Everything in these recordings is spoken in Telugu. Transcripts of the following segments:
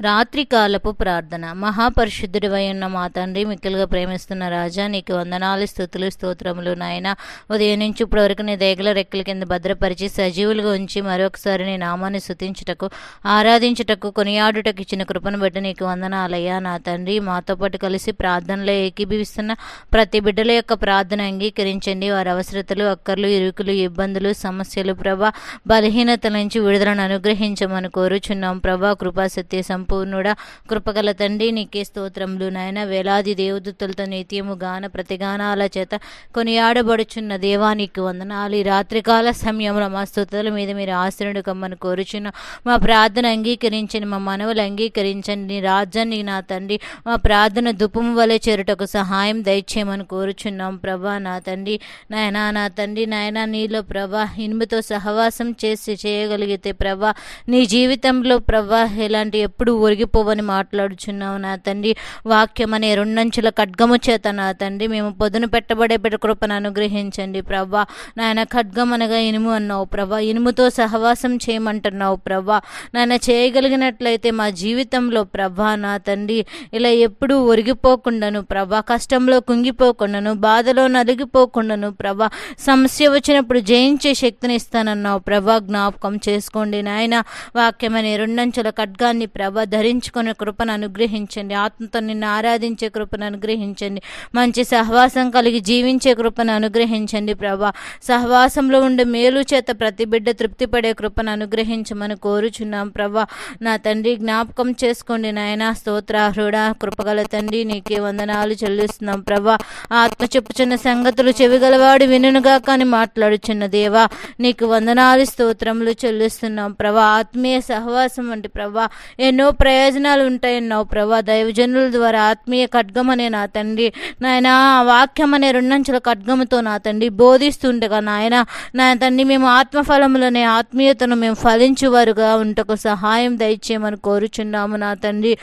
రాత్రికాలపు ప్రార్థన. మహాపరిశుద్ధుడివై ఉన్న మా తండ్రి మిక్కిలుగా ప్రేమిస్తున్న రాజా నీకు వందనాలు స్థుతులు స్తోత్రములు నాయన. ఉదయం నుంచి ఇప్పటి వరకు నీ దేగల రెక్కల కింద భద్రపరిచి సజీవులుగా ఉంచి మరొకసారి నీ నామాన్ని స్థుతించుటకు ఆరాధించుటకు కొనియాడుటకు ఇచ్చిన కృపను బట్టి నీకు వందనాలయ్యా. నా తండ్రి మాతో పాటు కలిసి ప్రార్థనలో ఏకీభవిస్తున్న ప్రతి బిడ్డల యొక్క ప్రార్థన అంగీకరించండి. వారి అవసరతలు అక్కర్లు ఇరుకులు ఇబ్బందులు సమస్యలు ప్రభా బలహీనతల నుంచి విడుదలను అనుగ్రహించమని కోరుచున్నాం. ప్రభా కృపా సత్య సంపూర్ణుడా. కృపగల తండ్రి నీకే స్తోత్రములు నాయన. వేలాది దేవదూతలతో నిత్యము గాన ప్రతిగానాల చేత కొనియాడబడుచున్న దేవానికి వందనాలు. ఈ రాత్రికాల సమయంలో మా స్తుతుల మీద మీరు ఆశ్రయుడు కమ్మని కోరుచున్న. మా ప్రార్థన అంగీకరించండి మా మనవులు అంగీకరించండి నీ రాజ్యాన్ని నా తండ్రి. మా ప్రార్థన దుపము వలె చేరుటకు సహాయం దయచేయమని కోరుచున్నాం ప్రభా నా తండ్రి. నాయనా నా తండ్రి నాయనా నీలో ప్రభా ఇనుముతో సహవాసం చేసి చేయగలిగితే ప్రభా నీ జీవితంలో ప్రభా ఎలాంటి ఎప్పుడు ఒరిగిపోవని మాట్లాడుచున్నావు నా తండ్రి. వాక్యం అనే రెండంచుల ఖడ్గము చేత నా తండ్రి. మేము పొదును పెట్టబడే బిడ్డ కృపను అనుగ్రహించండి ప్రభా నాయన ఖడ్గం అనగా ఇనుము అన్నావు ప్రభా ఇనుముతో సహవాసం చేయమంటున్నావు ప్రభా నాయన చేయగలిగినట్లయితే మా జీవితంలో ప్రభా నా తండ్రి. ఇలా ఎప్పుడూ ఒరిగిపోకుండాను ప్రభా కష్టంలో కుంగిపోకుండాను బాధలో నలిగిపోకుండాను ప్రభా సమస్య వచ్చినప్పుడు జయించే శక్తిని ఇస్తానన్నావు ప్రభా జ్ఞాపకం చేసుకోండి నాయన. వాక్యమనే రెండంచుల ఖడ్గాన్ని ప్రభ ధరించుకునే కృపను అనుగ్రహించండి. ఆత్మతో నిన్ను ఆరాధించే కృపను అనుగ్రహించండి. మంచి సహవాసం కలిగి జీవించే కృపను అనుగ్రహించండి ప్రభా. సహవాసంలో ఉండే మేలు చేత ప్రతి బిడ్డ తృప్తిపడే కృపను అనుగ్రహించమని కోరుచున్నాం ప్రభా. నా తండ్రి జ్ఞాపకం చేసుకోండి నాయన. స్తోత్రాహృడా కృపగల తండ్రి నీకే వందనాలు చెల్లిస్తున్నాం ప్రభా. ఆత్మ చెప్పుచున్న సంగతులు చెవిగలవాడు వినునుగా కానీ మాట్లాడుచున్న దేవా నీకు వందనాలు స్తోత్రములు చెల్లిస్తున్నాం ప్రభా. ఆత్మీయ సహవాసం వంటి ప్రభా ఎన్నో ప్రయోజనాలు ఉంటాయన్నావు ప్రభా. దైవజనుల ద్వారా ఆత్మీయ ఖడ్గం అనే నా తండ్రి. నాయన వాక్యం అనే రెండంచెల ఖడ్గముతో నా తండ్రి బోధిస్తుండగా నాయన నా తండ్రి మేము ఆత్మఫలములనే ఆత్మీయతను మేము ఫలించేవారుగా ఉంటకు సహాయం దయచేయమని కోరుచున్నాము నా తండ్రి.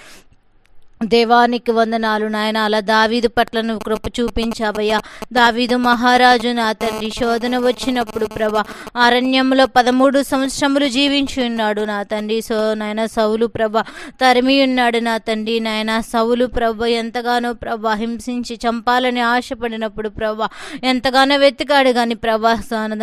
దేవానికి వందనాలు నాయన. అలా దావీదు పట్ల నువ్వు కృప చూపించావయ్యా. దావీదు మహారాజు నా తండ్రి శోధన వచ్చినప్పుడు ప్రభా అరణ్యంలో పదమూడు సంవత్సరములు జీవించి ఉన్నాడు నా తండ్రి. సో నాయన సౌలు ప్రభ తరిమి ఉన్నాడు నా తండ్రి. నాయన సౌలు ప్రభ ఎంతగానో ప్రభ హింసించి చంపాలని ఆశపడినప్పుడు ప్రభ ఎంతగానో వెతికాడు కానీ ప్రభా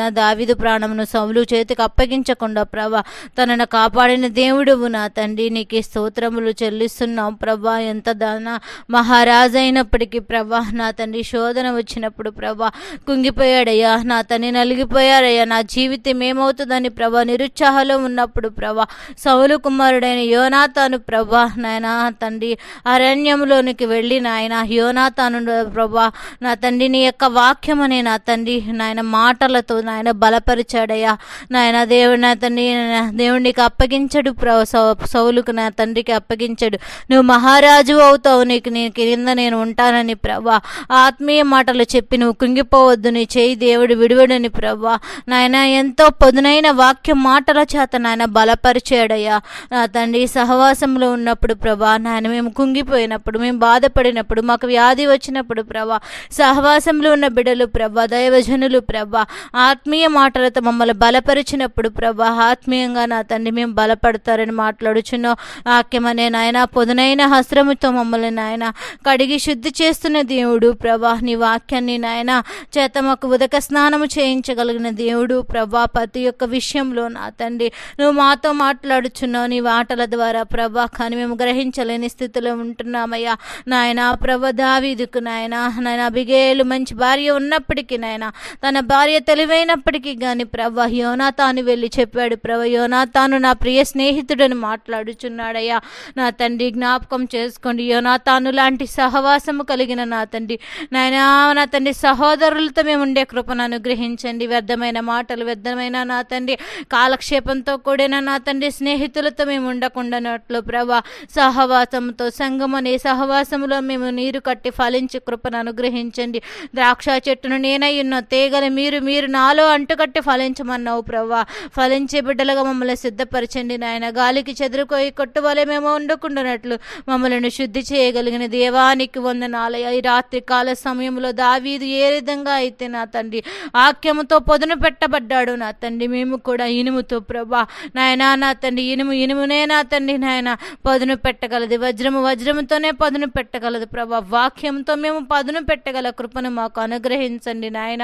దావీదు ప్రాణమును సౌలు చేతికి అప్పగించకుండా ప్రభ తనను కాపాడిన దేవుడువు నా తండ్రి. నీకు స్తోత్రములు చెల్లిస్తున్నాం ప్రభా ఎంత దాన మహారాజైనప్పటికీ ప్రభా నా తండ్రి శోధన వచ్చినప్పుడు ప్రభా కుంగిపోయాడయ్యా నా తండ్రి నలిగిపోయాడయ్యా నా జీవితం ఏమవుతుందని ప్రభా నిరుత్సాహంలో ఉన్నప్పుడు ప్రభా సౌలు కుమారుడైన యోనాతాను ప్రభా నాయన తండ్రి అరణ్యంలోనికి వెళ్ళి నాయన యోనాతాను ప్రభా నా తండ్రి నీ యొక్క వాక్యం అనే నా తండ్రి నాయన మాటలతో నాయన బలపరిచాడయ్యా నాయన దేవుడు నా తండ్రి దేవుడికి అప్పగించడు ప్రభా సౌలుకు నా తండ్రికి అప్పగించాడు. నువ్వు మహారాజు అవుతావు నీకు నేను కింద నేను ఉంటానని ప్రభా ఆత్మీయ మాటలు చెప్పి నువ్వు కుంగిపోవద్దు నీ చేయి దేవుడు విడివడని ప్రభా నాయన ఎంతో పొదునైన వాక్యం మాటల చేత నాయన బలపరిచాడయ్యా. నా తండ్రి సహవాసంలో ఉన్నప్పుడు ప్రభా నాయన మేము కుంగిపోయినప్పుడు మేము బాధపడినప్పుడు మాకు వ్యాధి వచ్చినప్పుడు ప్రభా సహవాసంలో ఉన్న బిడలు ప్రభా దైవజనులు ప్రభా ఆత్మీయ మాటలతో మమ్మల్ని బలపరిచినప్పుడు ప్రభా ఆత్మీయంగా నా తండ్రి మేము బలపడతారని మాట్లాడుచున్నాం. వాక్యమనే నాయన పొదునైన హస్త్రం రక్తముతో మమ్మల్ని నాయన కడిగి శుద్ధి చేస్తున్న దేవుడు ప్రభా. నీ వాక్యాన్ని నాయన చేత మాకు ఉదక స్నానము చేయించగలిగిన దేవుడు ప్రభా. ప్రతి ఒక్క విషయంలో నా తండ్రి నువ్వు మాతో మాట్లాడుచున్నావు నీ వాటల ద్వారా ప్రభా. కానీ మేము గ్రహించలేని స్థితిలో ఉంటున్నామయ్యా. నాయన ప్రభ దావీదుకు నాయన నాయన బిగేలు మంచి భార్య ఉన్నప్పటికీ నాయన తన భార్య తెలివైనప్పటికీ కానీ ప్రభ యోనాతాను వెళ్ళి చెప్పాడు ప్రభ యోనాతాను నా ప్రియ స్నేహితుడని మాట్లాడుచున్నాడయ్యా. నా తండ్రి జ్ఞాపకం చేసు చేసుకోండి. యోనాతాను లాంటి సహవాసము కలిగిన నా తండ్రి. నాయన నా తండ్రి సహోదరులతో మేము ఉండే కృపను అనుగ్రహించండి. వ్యర్థమైన మాటలు వ్యర్థమైన నా తండ్రి. కాలక్షేపంతో కూడిన నా తండ్రి స్నేహితులతో మేము ఉండకుండానట్లు ప్రభా. సహవాసంతో సంగమని సహవాసంలో మేము నీరు కట్టి ఫలించి కృపను అనుగ్రహించండి. ద్రాక్ష చెట్టును నేనయ్యున్న తీగలు మీరు మీరు నాలో అంటుకట్టి ఫలించమన్నావు ప్రభా. ఫలించే బిడ్డలుగా మమ్మల్ని సిద్ధపరచండి నాయన. గాలికి చెదురుకోయి కొట్టువలే మేము ఉండకుండానట్లు మమ్మల్ని మమ్మలను శుద్ధి చేయగలిగిన దేవానికి వందనాలయ ఈ రాత్రి కాల సమయంలో దావీదు ఏ విధంగా అయితే నా తండ్రి ఆక్యముతో పొదును పెట్టబడ్డాడు నా తండ్రి మేము కూడా ఇనుముతో ప్రభా నాయనా నా తండ్రి ఇనుము ఇనుమునే నా తండ్రి నాయన పదును పెట్టగలదు. వజ్రము వజ్రముతోనే పదును పెట్టగలదు ప్రభా. వాక్యంతో మేము పదును పెట్టగల కృపను మాకు అనుగ్రహించండి నాయన.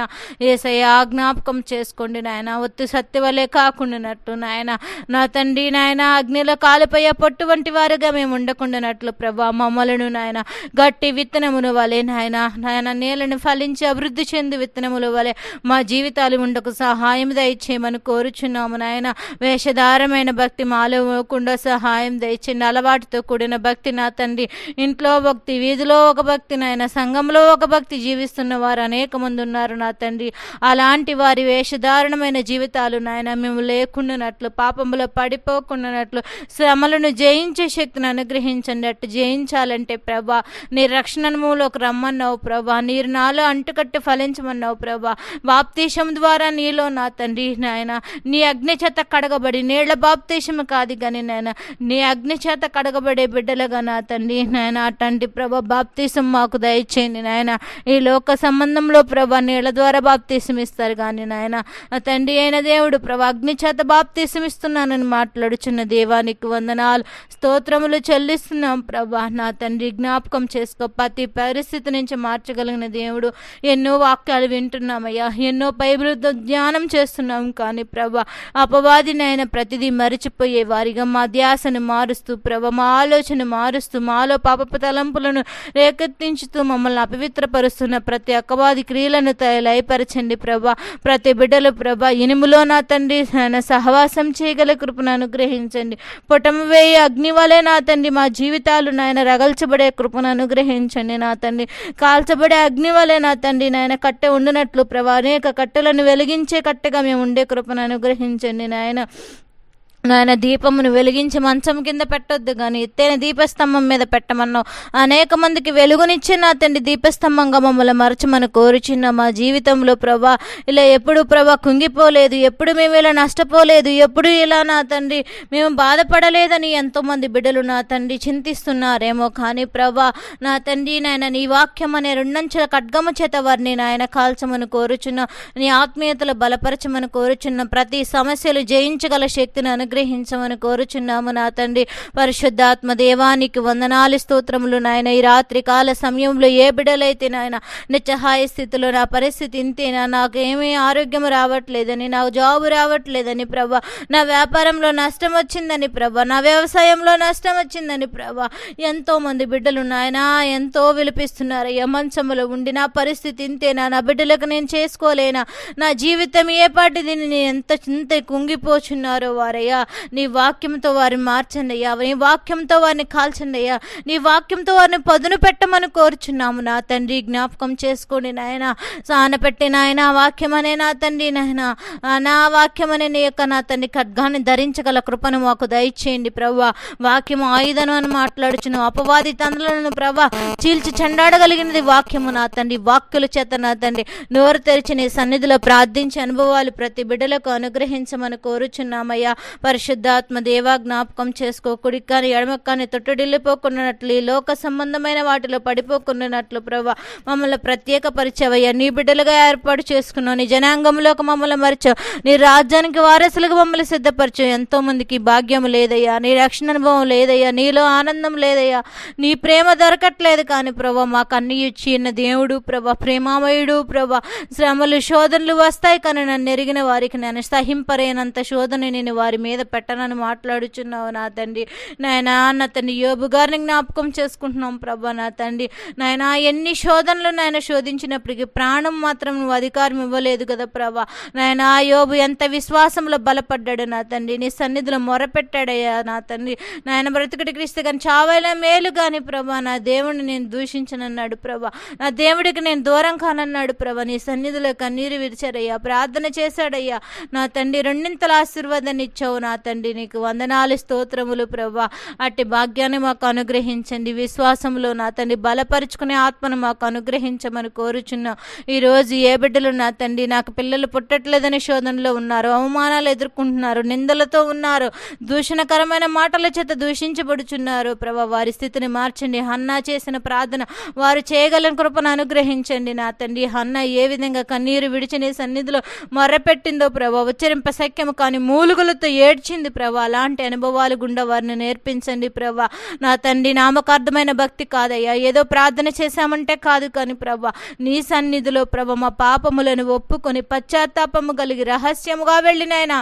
ఏసయ జ్ఞాపకం చేసుకోండి నాయన. ఒత్తి సత్యవలే కాకుండానట్టు నాయన. నా తండ్రి నాయన అగ్నిలో కాలిపోయే పొట్టు వంటి వారుగా మేము ఉండకుండానట్లు ప్రభా మమ్మలను నాయన గట్టి విత్తనమును వలె నాయన నాయన నేలను ఫలించి అభివృద్ధి చెంది విత్తనముల వలె మా జీవితాలు ఉండకు సహాయం దయచేయమని కోరుచున్నాము నాయన. వేషధారమైన భక్తి మాలో ఇవ్వకుండా సహాయం దయచేయండి అలవాటుతో కూడిన భక్తి నా తండ్రి. ఇంట్లో భక్తి వీధిలో ఒక భక్తి నాయన. సంఘంలో ఒక భక్తి జీవిస్తున్న వారు అనేక మంది ఉన్నారు నా తండ్రి. అలాంటి వారి వేషధారణమైన జీవితాలు నాయన మేము లేకుండానట్లు పాపములో పడిపోకుండానట్లు శ్రమలను జయించే శక్తిని అనుగ్రహించండి. అట్టు జయించాలంటే ప్రభా నీ రక్షణములోకి రమ్మన్నావు ప్రభా నీరు నాలో అంటుకట్టి ఫలించమన్నావు ప్రభా. బాప్తీశం ద్వారా నీలో నా తండ్రి నాయన నీ అగ్ని చేత కడగబడి నీళ్ళ బాప్తీశం కాదు కానీ నాయన నీ అగ్ని చేత కడగబడే బిడ్డలుగా నా తండ్రి నాయన అట్లాంటి ప్రభా బాప్తీసం మాకు దయచేయండి నాయన. ఈ లోక సంబంధంలో ప్రభా నీళ్ళ ద్వారా బాప్తీసం ఇస్తారు కానీ నాయన. తండ్రి అయిన దేవుడు ప్రభా అగ్ని చేత బాప్తీసం ఇస్తున్నానని మాట్లాడుచున్న దేవానికి వందనాలు. స్తోత్రములు చెల్లిస్తున్నాం ప్రభా. నా తండ్రి జ్ఞాపకం చేసుకో. ప్రతి పరిస్థితి నుంచి మార్చగలిగిన దేవుడు. ఎన్నో వాక్యాలు వింటున్నామయ్యా. ఎన్నో బైబిల్ ధ్యానం చేస్తున్నాం కానీ ప్రభా అపవాదినైన ప్రతిదీ మరిచిపోయే వారిగా మా ధ్యాసను మారుస్తూ ప్రభ మా ఆలోచన మారుస్తూ మాలో పాపపు తలంపులను రేకెత్తించుతూ మమ్మల్ని అపవిత్రపరుస్తున్న ప్రతి అక్కవాది క్రియలను త- లయపరచండి ప్రభా. ప్రతి బిడ్డలు ప్రభ ఇనుములో నా తండ్రి నాయన సహవాసం చేయగల కృపను అనుగ్రహించండి. పుటమ వేయి అగ్నివలె నా తండ్రి మా జీవితాలు నాయన రగల్చబడే కృపను అనుగ్రహించండి నా తండ్రి. కాల్చబడే అగ్ని వలె నా తండ్రి నాయన కట్టె ఉండినట్లు ప్రభా. అనేక కట్టెలను వెలిగించే కట్టెగా మేము ఉండే కృపను అనుగ్రహించండి నాయన. నాయన దీపమును వెలిగించి మంచం కింద పెట్టొద్దు కానీ ఎత్తైన దీపస్తంభం మీద పెట్టమన్నావు అనేక మందికి వెలుగునిచ్చి నా తండ్రి దీపస్తంభంగా మమ్మల్ని మరచమని కోరుచున్న మా జీవితంలో ప్రభా ఇలా ఎప్పుడు ప్రభా కుంగిపోలేదు ఎప్పుడు మేము ఇలా నష్టపోలేదు ఎప్పుడు ఇలా నా తండ్రి మేము బాధపడలేదని ఎంతోమంది బిడ్డలు నా తండ్రి చింతిస్తున్నారేమో కానీ ప్రభా నా తండ్రి నాయన నీ వాక్యం అనే రెండంచెల ఖడ్గము చేత వారిని నాయన కాల్చమని కోరుచున్న నీ ఆత్మీయతలు బలపరచమని కోరుచున్న ప్రతి సమస్యలు జయించగల శక్తిని అనుగ్రహించమని కోరుచున్నాము నా తండ్రి. పరిశుద్ధాత్మ దేవానికి వందనాలి స్తోత్రములు నాయన. ఈ రాత్రి కాల సమయంలో ఏ బిడలైతే నాయన నిత్యహాయ స్థితిలో నా పరిస్థితి ఇంతేనా నాకు ఏమీ ఆరోగ్యం రావట్లేదని నాకు జాబు రావట్లేదని ప్రభా. నా వ్యాపారంలో నష్టం వచ్చిందని ప్రభా. నా వ్యవసాయంలో నష్టం వచ్చిందని ప్రభా. ఎంతో మంది బిడ్డలు నాయన ఎంతో విలిపిస్తున్నారు అయ్యా మంచములో ఉండి నా పరిస్థితి ఇంతేనా నా బిడ్డలకు నేను చేసుకోలేనా? నా జీవితం ఏ పాటిది? నేను ఎంత చింత కుంగిపోచున్నారో వారయ్యా. నీ వాక్యంతో వారిని మార్చండి అయ్యా. నీ వాక్యంతో వారిని కాల్చండి అయ్యా. నీ వాక్యంతో వారిని పదును పెట్టమని కోరుచున్నాము నా తండ్రి. జ్ఞాపకం చేసుకోండి నాయన. సాన పెట్టి నాయన వాక్యం అనే నా తండ్రి నాయన. నా వాక్యం అనే నీ యొక్క నా తండ్రి ఖడ్గాన్ని ధరించగల కృపను మాకు దయచేయండి ప్రభా వాక్యం ఆయుధం అని మాట్లాడుచును. అపవాది తండ్రులను ప్రభా చీల్చి చెండాడగలిగినది వాక్యము నా తండ్రి. వాక్యుల చేత నా తండ్రి. నోరు తెరిచి నీ సన్నిధిలో ప్రార్థించే అనుభవాలు ప్రతి బిడ్డలకు అనుగ్రహించమని కోరుచున్నామయ్యా. పరిశుద్ధాత్మ దేవా జ్ఞాపకం చేసుకో కుడికి కానీ ఎడమ కానీ తొట్టుడిల్లిపోకున్నట్లు ఈ లోక సంబంధమైన వాటిలో పడిపోకున్నట్లు ప్రభా మమ్మల్ని ప్రత్యేక పరిచవయ్యా నీ బిడ్డలుగా ఏర్పాటు చేసుకున్నావు నీ జనాంగంలోకి మమ్మల్ని మరిచావు. నీ రాజ్యానికి వారసులుగా మమ్మల్ని సిద్ధపరిచావు. ఎంతో మందికి భాగ్యం లేదయ్యా నీ రక్షణ అనుభవం లేదయ్యా నీలో ఆనందం లేదయ్యా. నీ ప్రేమ దొరకట్లేదు కానీ ప్రభా మాకు అన్ని ఇచ్చిన దేవుడు ప్రభా ప్రేమామయుడు ప్రభా శ్రమలు శోధనలు వస్తాయి కానీ నన్ను ఎరిగిన వారికి నేను సహింపరేనంత శోధన నేను వారి మీద పెట్టనని మాట్లాడుచున్నావు నా తండ్రి. నాయనా నా తండ్రి యోబు గారిని జ్ఞాపకం చేసుకుంటున్నాం ప్రభా నా తండ్రి. నాయనా ఎన్ని శోధనలు నాయన శోధించినప్పటికీ ప్రాణం మాత్రం నువ్వు అధికారం ఇవ్వలేదు కదా ప్రభా. నాయనా యోబు ఎంత విశ్వాసంలో బలపడ్డాడు నా తండ్రి. నీ సన్నిధిలో మొరపెట్టాడయ్యా నా తండ్రి. నాయన బ్రతుకుడి క్రీస్తు కానీ చావైనా మేలు కానీ ప్రభా. నా దేవుడిని నేను దూషించనన్నాడు ప్రభా. నా దేవుడికి నేను దూరం కానన్నాడు ప్రభా. నీ సన్నిధిలో కన్నీరు విరిచారయ్యా. ప్రార్థన చేశాడయ్యా. నా తండ్రి రెండింతల ఆశీర్వాదాన్ని ఇచ్చావు నా తండ్రి నీకు వందనాలు స్తోత్రములు ప్రభా. అట్టి భాగ్యాన్ని మాకు అనుగ్రహించండి. విశ్వాసంలో నా తండ్రి బలపరుచుకునే ఆత్మను మాకు అనుగ్రహించమని కోరుచున్నాం. ఈరోజు ఏ బిడ్డలు నా తండ్రి నాకు పిల్లలు పుట్టట్లేదని శోధనలో ఉన్నారు అవమానాలు ఎదుర్కొంటున్నారు నిందలతో ఉన్నారు దూషణకరమైన మాటల చేత దూషించబడుచున్నారు. ప్రభా వారి స్థితిని మార్చండి. హన్నా చేసిన ప్రార్థన వారు చేయగలని కృపను అనుగ్రహించండి. నా తండ్రి హన్న ఏ విధంగా కన్నీరు విడిచి నీ సన్నిధిలో మొర్రపెట్టిందో ప్రభా ఉచ్చరింప సఖ్యము కానీ మూలుగులతో ఏడ్చింది ప్రభా. అలాంటి అనుభవాలు గుండా వారిని నేర్పించండి ప్రభా. నా తండ్రి నామకార్థమైన భక్తి కాదయ్యా. ఏదో ప్రార్థన చేశామంటే కాదు కానీ ప్రభా నీ సన్నిధిలో ప్రభ మా పాపములను ఒప్పుకొని పశ్చాత్తాపము కలిగి రహస్యముగా వెళ్ళినైనా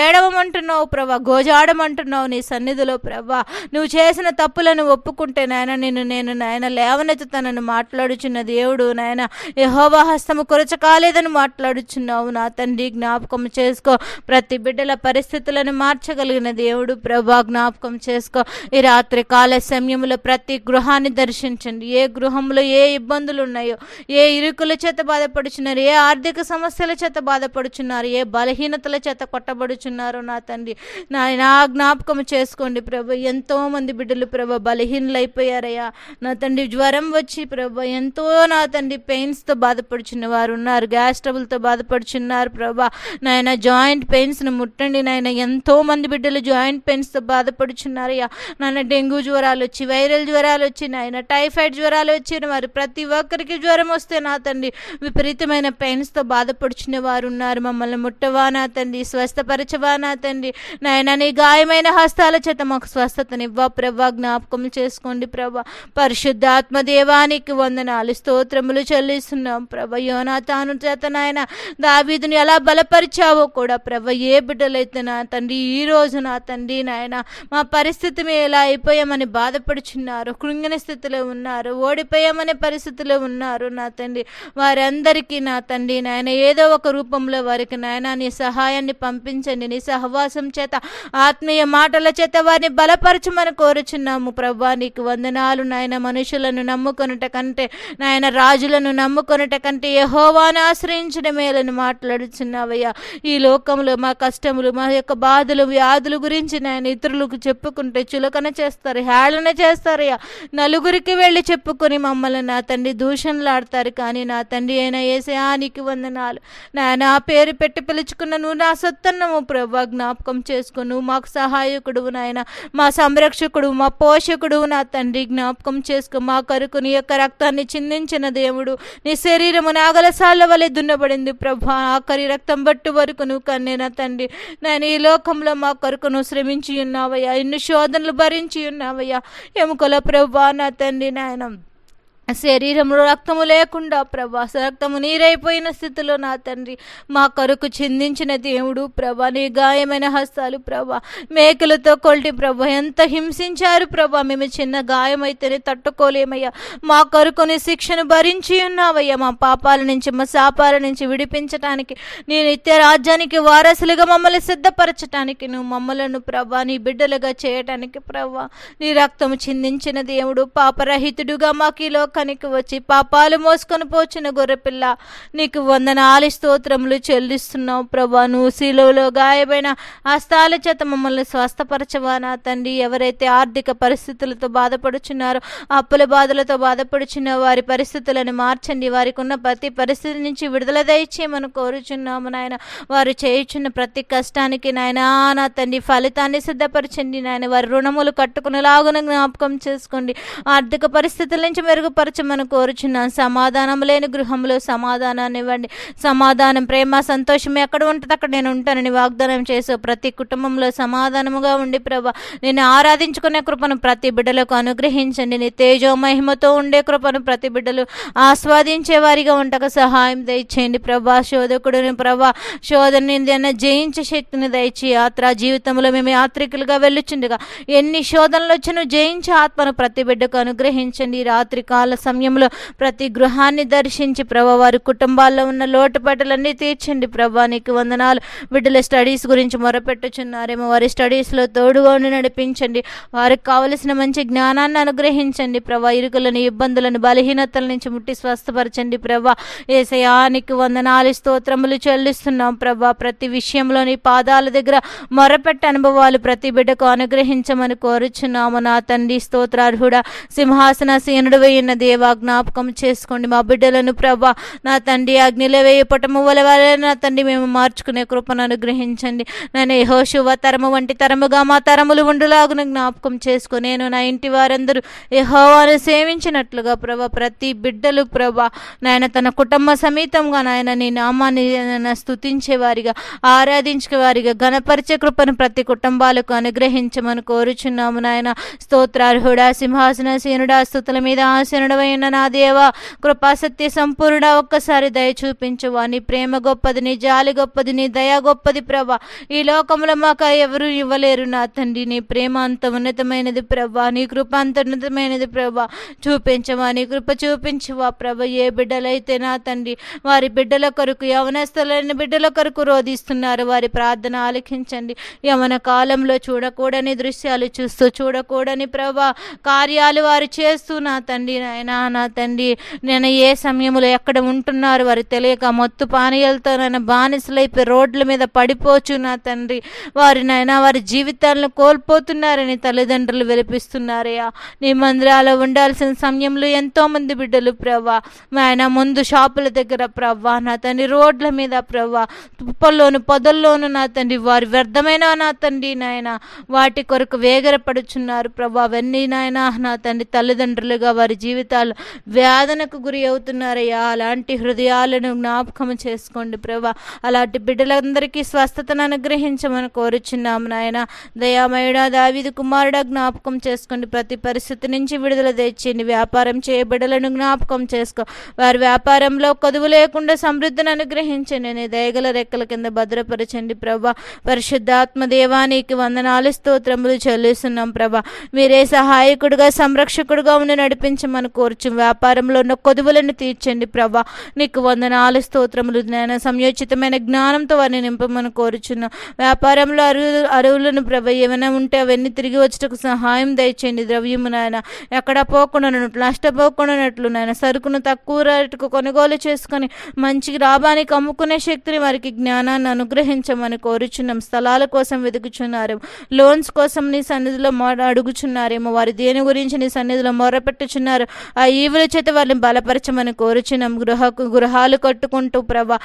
ఏడవమంటున్నావు ప్రభా గోజాడమంటున్నావు నీ సన్నిధిలో ప్రభా. నువ్వు చేసిన తప్పులను ఒప్పుకుంటే నాయన నేను నేను నాయన లేవనెత్తుతానని మాట్లాడుచున్న దేవుడు నాయన యహోవా హస్తము కొరచ కాలేదని మాట్లాడుచున్నావు. నా తండ్రి జ్ఞాపకం చేసుకో. ప్రతి బిడ్డల పరిస్థితులను మార్చగలిగిన దేవుడు. ప్రభా జ్ఞాపకం చేసుకో. ఈ రాత్రి కాల సమయంలో ప్రతి గృహాన్ని దర్శించండి. ఏ గృహంలో ఏ ఇబ్బందులు ఉన్నాయో ఏ ఇరుకుల చేత బాధపడుచున్నారు ఏ ఆర్థిక సమస్యల చేత బాధపడుచున్నారు ఏ బలహీనతల చేత కొట్టబడుచున్నారు నా తండ్రి. నా నా జ్ఞాపకం చేసుకోండి ప్రభు. ఎంతో మంది బిడ్డలు ప్రభు బలహీనలైపోయారయ్యా. నా తండ్రి జ్వరం వచ్చి ప్రభు ఎంతో నా తండ్రి పెయిన్స్తో బాధపడుచున్న వారు ఉన్నారు. గ్యాస్ ట్రబుల్తో బాధపడుచున్నారు ప్రభా. నాయన జాయింట్ పెయిన్స్ను ముట్టండి నాయన. ఎంత మంది బిడ్డలు జాయింట్ పెయిన్స్తో బాధపడుచున్నారయ్యా. నాన్న డెంగ్యూ జ్వరాలు వచ్చి వైరల్ జ్వరాలు వచ్చి నాయన టైఫాయిడ్ జ్వరాలు వచ్చిన వారు ప్రతి ఒక్కరికి జ్వరం వస్తే నా తండ్రి విపరీతమైన పెయిన్స్తో బాధపడుచున్న వారు ఉన్నారు మమ్మల్ని ముట్టవా నా తండ్రి స్వస్థపరచవా నా తండ్రి. నాయన నీ గాయమైన హస్తాల చేత మాకు స్వస్థతనివ్వా ప్రభా. జ్ఞాపకం చేసుకోండి ప్రభా. పరిశుద్ధాత్మ దేవానికి వందనాలు స్తోత్రములు చెల్లిస్తున్నాం ప్రభ. యోనాతాను చేత నాయన దావీదుని ఎలా బలపరిచావో కూడా ప్రభ. ఏ బిడ్డలైతే నా తండ్రి ఈ రోజు నా తండ్రి నాయన మా పరిస్థితి మేము ఎలా అయిపోయామని బాధపడుచున్నారు కృంగిన స్థితిలో ఉన్నారు ఓడిపోయామనే పరిస్థితిలో ఉన్నారు నా తండ్రి. వారందరికీ నా తండ్రి నాయన ఏదో ఒక రూపంలో వారికి నాయన నీ సహాయాన్ని పంపించండి. నీ సహవాసం చేత ఆత్మీయ మాటల చేత వారిని బలపరచమని కోరుచున్నాము ప్రభా. నీకు వందనాలు నాయన మనుషులను నమ్ముకొనుట కంటే నాయన రాజులను నమ్ముకొనుట కంటే యహోవాను ఆశ్రయించడం మేలని మాట్లాడుచున్నావయ్యా ఈ లోకంలో మా కష్టములు మా యొక్క బాధలు వ్యాధుల గురించి నేను ఇతరులకు చెప్పుకుంటే చులకన చేస్తారు హేళన చేస్తారయ్యా నలుగురికి వెళ్ళి చెప్పుకొని మమ్మల్ని నా తండ్రి దూషణలాడతారు. కానీ నా తండ్రి అయినా ఏసయా నీకు వందనాలు. నా నా పేరు పెట్టి పిలుచుకున్న నువ్వు నా సొత్తన్నము. ప్రభా జ్ఞాపకం చేసుకుని నువ్వు మాకు సహాయకుడు నాయన. మా సంరక్షకుడు మా పోషకుడు నా తండ్రి. జ్ఞాపకం చేసుకో. మా కరుకు నీ యొక్క రక్తాన్ని చిందించిన దేవుడు. నీ శరీరము నాగలసాల వలె దున్నబడింది. ప్రభా ఆఖరి రక్తం బట్టు వరకు నువ్వు కన్నే నా తండ్రి. నేను ఈ లోకంలో మా కొరకును శ్రమించి ఉన్నావయ్యా. ఎన్ని శోధనలు భరించి ఉన్నావయ్యా. ఎముకల ప్రభా నా తండ్రి నాయనం. శరీరంలో రక్తము లేకుండా ప్రభా రక్తము నీరైపోయిన స్థితిలో నా తండ్రి మా కొరకు చిందించిన దేవుడు ప్రభా నీ గాయమైన హస్తాలు ప్రభా మేకలతో కొల్టి ప్రభ ఎంత హింసించారు ప్రభా మేము చిన్న గాయమైతేనే తట్టుకోలేమయ్యా. మా కరుకుని శిక్షను భరించి ఉన్నావయ్యా మా పాపాల నుంచి మా శాపాల నుంచి విడిపించటానికి నీ నిత్య రాజ్యానికి వారసులుగా మమ్మల్ని సిద్ధపరచటానికి నువ్వు మమ్మలను ప్రభా నీ బిడ్డలుగా చేయటానికి ప్రభా నీ రక్తము చిందించిన దేవుడు పాపరహితుడుగా మాకు ఈ లోకానికి వచ్చి పాపాలు మోసుకొని పోచిన గొర్రెపిల్ల నీకు వందనాలి స్తోత్రములు చెల్లిస్తున్నావు ప్రభా. నువ్వు శిలువలో గాయమైన హస్తాల చేత మమ్మల్ని స్వస్థపరచవా నా తండ్రి. ఎవరైతే ఆర్థిక పరిస్థితులతో బాధపడుచున్నారో అప్పుల బాధలతో బాధపడుచున్న వారి పరిస్థితులను మార్చండి. వారికి ఉన్న ప్రతి పరిస్థితి నుంచి విడుదల దయచేయమని కోరుచున్నాము నాయన. వారు చేయుచున్న ప్రతి కష్టానికి నాయన నా తండ్రి ఫలితాన్ని సిద్ధపరచండి నాయన. వారి రుణములు కట్టుకునేలాగున జ్ఞాపకం చేసుకోండి. ఆర్థిక పరిస్థితుల నుంచి మెరుగుపరచమని కోరుచున్నాం సమాధానం లేని గృహంలో సమాధానాన్ని ఇవ్వండి. సమాధానం ప్రేమ సంతోషం ఎక్కడ ఉంటుంది? అక్కడ నేను ఉంటానని వాగ్దానం చేసే ప్రతి కుటుంబంలో సమాధానముగా ఉండి ప్రభా నేను ఆరాధించుకునే కృపను ప్రతి బిడ్డలకు అనుగ్రహించండి. నీ తేజో మహిమతో ఉండే కృపను ప్రతి బిడ్డలు ఆస్వాదించే వారిగా ఉండక సహాయం దయచేయండి. ప్రభా శోధకుడిని ప్రభా శోధని జయించే శక్తిని దయచి యాత్ర జీవితంలో మేము యాత్రికులుగా వెళ్ళుచుండగా ఎన్ని శోధనలు వచ్చినా జయించే ఆత్మను ప్రతి బిడ్డకు అనుగ్రహించండి. రాత్రి కాలం ఉదయకాల సమయంలో ప్రతి గృహాన్ని దర్శించి ప్రభా వారి కుటుంబాల్లో ఉన్న లోటుపాటలన్నీ తీర్చండి ప్రభా. నీకు వందనాలు. బిడ్డల స్టడీస్ గురించి మొరపెట్టుచున్నారేమో. వారి స్టడీస్లో తోడుగా ఉండి నడిపించండి. వారికి కావలసిన మంచి జ్ఞానాన్ని అనుగ్రహించండి ప్రభా. ఇరుకులను ఇబ్బందులను బలహీనతల నుంచి ముట్టి స్వస్థపరచండి ప్రభా. ఏసయానికి వందనాలు. స్తోత్రములు చెల్లిస్తున్నాం ప్రభా. ప్రతి విషయంలో నీ పాదాల దగ్గర మొరపెట్ట అనుభవాలు ప్రతి బిడ్డకు అనుగ్రహించమని కోరుచున్నాము. నా తండ్రి స్తోత్రార్హుడ సింహాసన సీనుడు వేయున్న దేవా జ్ఞాపకం చేసుకోండి మా బిడ్డలను ప్రభా. నా తండ్రి అగ్నిలో వేయపటము పటము నా తండ్రి మేము మార్చుకునే కృపను అనుగ్రహించండి. నేను యెహోషువ తరము వంటి తరముగా మా తరములు ఉండులాగున జ్ఞాపకం చేసుకో. నేను నా ఇంటి వారందరూ యహోవాను సేవించినట్లుగా ప్రభా ప్రతి బిడ్డలు ప్రభా నాయన తన కుటుంబ సమేతంగా నాయన నీ నామాన్ని నాయన స్తుతించే వారిగా ఆరాధించే వారిగా గణపరిచే కృపను ప్రతి కుటుంబాలకు అనుగ్రహించమని కోరుచున్నాము నాయన. స్తోత్రార్హుడా సింహాసన సీనుడా స్థుతుల మీద ఆసనుడమైన నా దేవ. కృపా సత్య సంపూర్ణ ఒక్కసారి దయ చూపించవా. నీ ప్రేమ గొప్పది నీ జాలి గొప్పది నీ దయా గొప్పది ప్రభా. ఈ లోకంలో మాకు ఎవరు ఇవ్వలేరు నా తండ్రి. నీ ప్రేమ అంత ఉన్నతమైనది ప్రభా. నీ కృప అంత ఉన్నతమైనది ప్రభా. చూపించవా నీ కృప చూపించువా ప్రభ. ఏ బిడ్డలైతే నా తండ్రి వారి బిడ్డల కొరకు యవనస్తులైన బిడ్డల కొరకు రోధిస్తున్నారు వారి ప్రార్థన ఆలకించండి. యవన కాలంలో చూడకూడని దృశ్యాలు చూస్తూ చూడకూడని ప్రభా కార్యాలు వారు చేస్తూ నా తండ్రి నాయన. నా తండ్రి నేను ఏ సమయంలో ఎక్కడ ఉంటున్నారు వారు తెలియక మత్తు పానీయాలతో నన్ను బానిసలైపోయి రోడ్ల మీద పడిపోవచ్చు నా తండ్రి. వారి నాయన వారి జీవితాలను కోల్పోతున్నారని తల్లిదండ్రులు వెలిపిస్తున్నారయ్యా. నీ మందిరాలో ఉండాల్సిన సమయంలో ఎంతో మంది బిడ్డలు ప్రవ్వా. ఆయన ముందు షాపుల దగ్గర ప్రవ్వా నా తండ్రి రోడ్ల మీద ప్రవ్వా. తుప్పల్లోను పొదల్లోను నా తండ్రి వారి వ్యర్థమైన నా తండ్రి నాయన. వాటి కొరకు వేగరపడుచున్నారు ప్రభా అవన్నీ నాయన నా తండ్రి తల్లిదండ్రులుగా వారి జీవితాలు వేదనకు గురి అవుతున్నారయ్యా. అలాంటి హృదయాలను జ్ఞాపకం చేసుకోండి ప్రభా. అలాంటి బిడ్డలందరికీ స్వస్థతను అనుగ్రహించమని కోరుచున్నాము నాయన. దయామయుడా దావిది కుమారుడా జ్ఞాపకం చేసుకోండి. ప్రతి పరిస్థితి నుంచి విడుదల తెచ్చింది వ్యాపారం చేయ బిడ్డలను జ్ఞాపకం చేసుకో. వారి వ్యాపారంలో కొదువు లేకుండా సమృద్ధిని అనుగ్రహించండి. నీ దయగల రెక్కల కింద భద్రపరచండి ప్రభా. పరిశుద్ధాత్మ దేవానికి వందనాలు స్తోత్రములు చెల్లిస్తున్నాం ప్రభా. మీరే సహాయకుడుగా సంరక్షకుడుగా ఉండి నడిపించమని కోరుచు వ్యాపారంలో ఉన్న కొదువులను తీర్చండి ప్రభా. నీకు వందనాలు స్తోత్రములు జ్ఞాన సంయోచితమైన జ్ఞానంతో వారిని నింపమని కోరుచున్నాం వ్యాపారంలో అరువు అరువులను ప్రభ ఏమైనా ఉంటే అవన్నీ తిరిగి వచ్చటకు సహాయం దయచేయండి ద్రవ్యము నాయన. ఎక్కడ పోకుండా నష్టపోకుండానట్లు నాయన. సరుకును తక్కువ రేటుకు కొనుగోలు చేసుకొని మంచి లాభానికి అమ్ముకునే శక్తిని వారికి జ్ఞానాన్ని అనుగ్రహించమని కోరుచున్నాం. స్థలాల కోసం వెతుకుచున్నారు లోన్స్ కోసం నీ సన్నిధిలో అడుగుచున్నారేమో. వారి దేని గురించి నీ సన్నిధిలో మొరపెట్టుచున్నారు ఆ ఈవుల చేత వాళ్ళని బలపరచమని కోరుచున్నాం. గృహ గృహాలు కట్టుకుంటూ ప్రభా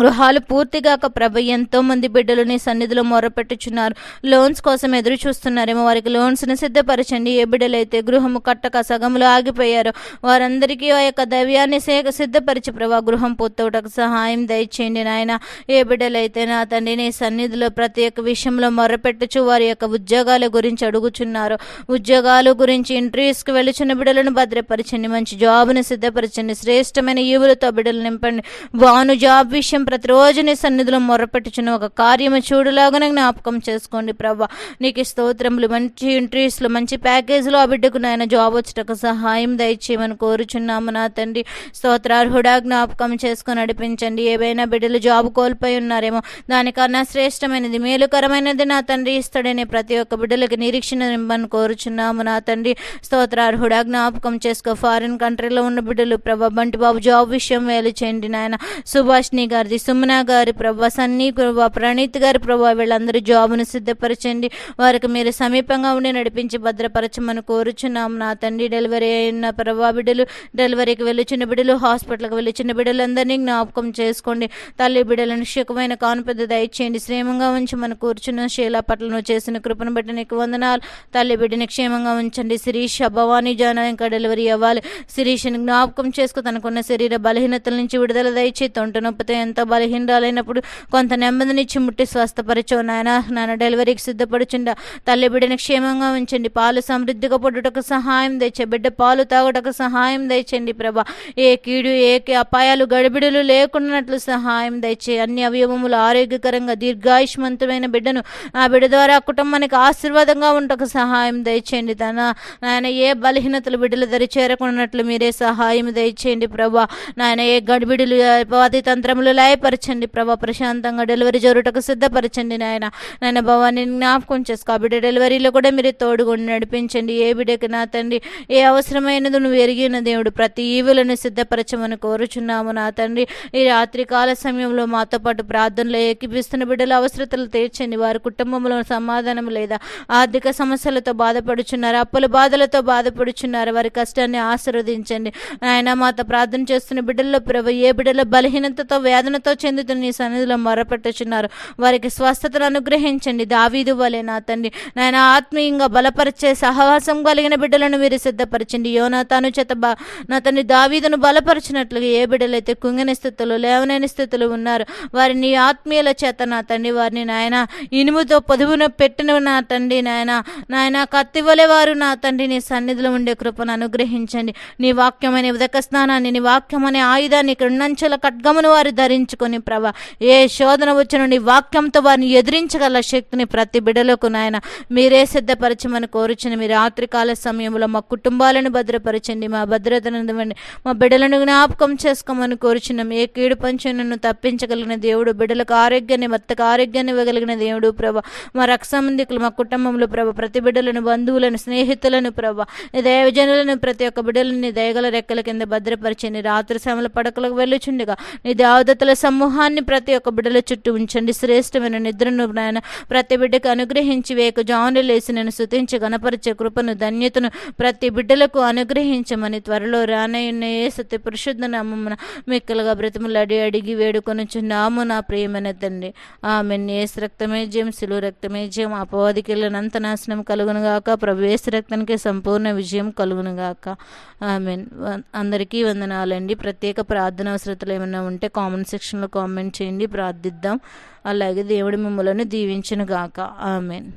గృహాలు పూర్తిగాక ప్రభ ఎంతో మంది బిడ్డలు నీ సన్నిధిలో మొరపెట్టుచున్నారు. లోన్స్ కోసం ఎదురు చూస్తున్నారేమో వారికి లోన్స్ని సిద్ధపరచండి. ఏ బిడ్డలైతే గృహము కట్టక సగములు ఆగిపోయారో వారందరికీ ఆ యొక్క దవ్యాన్ని సేక సిద్ధపరిచి ప్రభా గృహం పూర్తవుటకు సహాయం దయచేయండి నాయన. ఏ బిడ్డలైతే నా తండ్రి నీ సన్నిధిలో ప్రతి ఒక్క విషయంలో మొరపెట్టుచు వారి యొక్క ఉద్యోగాల గురించి అడుగుచున్నారు ఉద్యోగాలు గురించి ఇంటర్వ్యూస్కి వెళ్ళుచున్న బిడ్డలను భద్రపరచండి. మంచి జాబ్ని సిద్ధపరచండి. శ్రేష్టమైన ఈవులతో బిడ్డలు నింపండి. బాను జాబ్ విషయం ప్రతిరోజు నీ సన్నిధిలో మొరపెట్టుచున్న ఒక కార్యము చూడులాగానే జ్ఞాపకం చేసుకోండి ప్రభా. నీకు స్తోత్రములు మంచి ఇంట్రీస్లు మంచి ప్యాకేజీలో ఆ బిడ్డకు నాయన జాబ్ వచ్చటకు సహాయం దయచేయమని కోరుచున్నాము నా తండ్రి. స్తోత్రార్హుడా జ్ఞాపకం చేసుకొని నడిపించండి. ఏవైనా బిడ్డలు జాబ్ కోల్పోయి ఉన్నారేమో దానికన్నా శ్రేష్టమైనది మేలుకరమైనది నా తండ్రి ఇస్తాడని ప్రతి ఒక్క బిడ్డలకి నిరీక్షణ నింపని కోరుచున్నాము నా తండ్రి. స్తోత్రార్హుడా జ్ఞాపకం చేసుకో. ఫారిన్ కంట్రీలో ఉన్న బిడ్డలు ప్రభా బంటి బాబు జాబ్ విషయం వేలు చేయండి నాయన. సుభాష్ని గారిది సుమన గారి ప్రభా సన్నీ ప్రభా ప్రణీత్ గారి ప్రభా వీళ్ళందరూ జాబును సిద్ధపరచండి. వారికి మీరు సమీపంగా ఉండి నడిపించి భద్రపరచమని కోరుచున్నాము నా తండ్రి డెలివరీ అయిన ప్రభా బిడ్డలు డెలివరీకి వెళ్ళుచున్న బిడ్డలు హాస్పిటల్కి వెళ్ళుచున్న బిడ్డలందరినీ జ్ఞాపకం చేసుకోండి. తల్లి బిడ్డలను శుకమైన కానుపెద్ద దయచేయండి. క్షేమంగా ఉంచి మన కూర్చున్న. శీలా పట్ల నువ్వు చేసిన కృపను బట్టి నీకు వందనాలు. తల్లి బిడ్డని క్షేమంగా ఉంచండి. శిరీష భవానీ జాన ఇంకా డెలివరీ అవ్వాలి. శిరీషని జ్ఞాపకం చేసుకు. తనకున్న శరీర బలహీనతల నుంచి విడుదల దయచి తొంట నొప్పితో ఎంత ఎంతో బలహీనరాలైనప్పుడు కొంత నెమ్మదినిచ్చి ముట్టి స్వస్థపరచో నాయన. నాన్న డెలివరీకి సిద్ధపడుచుండ. తల్లి బిడ్డని క్షేమంగా ఉంచండి. పాలు సమృద్ధిగా పొడుటకు సహాయం తెచ్చే బిడ్డ పాలు తాగుటకు సహాయం దయచండి ప్రభా. ఏ కీడు ఏ అపాయాలు గడిబిడులు లేకున్నట్లు సహాయం దయచే. అన్ని అవయవములు ఆరోగ్యకరంగా దీర్ఘాయుష్మంతమైన బిడ్డను ఆ బిడ్డ ద్వారా కుటుంబానికి ఆశీర్వాదంగా ఉండటకు సహాయం దయచేయండి తన. నాయన ఏ బలహీనతలు బిడ్డలు దరి చేరకున్నట్లు మీరే సహాయం దయచేయండి ప్రభా. నాయన ఏ గడిబిడులు పాతి తంత్రములు గాయపరచండి ప్రభా. ప్రశాంతంగా డెలివరీ జరుగుటకు సిద్ధపరచండి నాయన. నాయన భవాన్ని జ్ఞాపకం చేసుకో. ఆ బిడ్డ డెలివరీలో కూడా మీరు తోడుగుండి నడిపించండి. ఏ బిడ్డకి నా తండ్రి ఏ అవసరమైనది నువ్వు ఎరిగిన దేవుడు ప్రతి ఈవులను సిద్ధపరచమని కోరుచున్నాము నా తండ్రి. ఈ రాత్రి కాల సమయంలో మాతో పాటు ప్రార్థనలో ఏకీపిస్తున్న బిడ్డల అవసరతలు తీర్చండి. వారి కుటుంబంలో సమాధానం లేదా ఆర్థిక సమస్యలతో బాధపడుచున్నారు అప్పుల బాధలతో బాధపడుచున్నారు. వారి కష్టాన్ని ఆశీర్వదించండి. ఆయన మాతో ప్రార్థన చేస్తున్న బిడ్డల్లో ప్రభు ఏ బిడ్డల బలహీనతతో వేదనతో చెందుతున్న నీ సన్నిధిలో మొరపెట్టుచున్నారు. వారికి స్వస్థతను అనుగ్రహించండి. దావీదు వలె నా తండ్రి. నాయన ఆత్మీయంగా బలపరిచే సహవాసం కలిగిన బిడ్డలను మీరు సిద్ధపరచండి. యోనాతాను చేత బా నా తండ్రి దావీదును బలపరిచినట్లుగా ఏ బిడ్డలైతే కుంగిన స్థితిలో లేవనైన స్థితిలో ఉన్నారు వారిని ఆత్మీయుల చేత నా తండ్రి వారిని నాయన ఇనుముతో పొదువున పెట్టిన నా తండ్రి నాయన నాయన కత్తివలే వారు నా తండ్రి నీ సన్నిధిలో ఉండే కృపను అనుగ్రహించండి. నీ వాక్యమనే ఉదక స్నానాన్ని నీ వాక్యమనే ఆయుధాన్ని ఇక్కడ కృణంచల ఖడ్గమును వారు ధరించుకొని ప్రభా. ఏ శోధన వచ్చిన నీ వాక్యంతో వారిని ఎదిరించగల శక్తిని ప్రతి బిడలకు నాయన మీరే సిద్ధపరచమని కోరుచుని మీ రాత్రికాల సమయంలో మా కుటుంబాలను భద్రపరచండి మా భద్రతను ఇవ్వండి మా బిడ్డలను జ్ఞాపకం చేసుకోమని కోరుచున్నాం ఏ కీడు పంచును తప్పించగలిగిన దేవుడు బిడ్డలకు ఆరోగ్యాన్ని భర్తకు ఆరోగ్యాన్ని ఇవ్వగలిగిన దేవుడు ప్రభ. మా రక్ష సంబంధికులు మా కుటుంబంలో ప్రభ ప్రతి బిడ్డలను బంధువులను స్నేహితులను ప్రభ. దైవజనులను ప్రతి ఒక్క బిడ్డలని దయగల రెక్కల కింద భద్రపరచండి. రాత్రి సమయంలో పడకలకు వెళ్ళుచుండగా నీ దేవదత్తుల సమూహాన్ని ప్రతి ఒక్క బిడ్డల చుట్టూ ఉంచండి. శ్రేష్టమైన నిద్రను నాయన ప్రతి బిడ్డకు అనుగ్రహించి వేక జాను లేసి నేను శుతించి గణపరిచే కృపను ధన్యతను ప్రతి బిడ్డలకు అనుగ్రహించమని త్వరలో రానయ్యున్న ఏ సత్య పరిశుద్ధ నామమున మిక్కలుగా బ్రతిమలాడి అడిగి వేడుకొనుచున్నాము నా ప్రియమైన తండ్రి. ఆమె ఏసు రక్తమే జయం శిలు రక్తమే జయం. అపవాదికి అంత నాశనం కలుగునుగాక ప్రవేశ రక్తానికి సంపూర్ణ విజయం కలుగునుగాక ఆమె అందరికీ వందనాలండి. ప్రత్యేక ప్రార్థన అవసరతలు ఏమైనా ఉంటే కామెంట్ సెక్షన్లో కామెంట్ చేయండి ప్రార్థిద్దాం. అలాగే దేవుడి మిమ్మల్ని దీవించిన గాక ఆమెన్.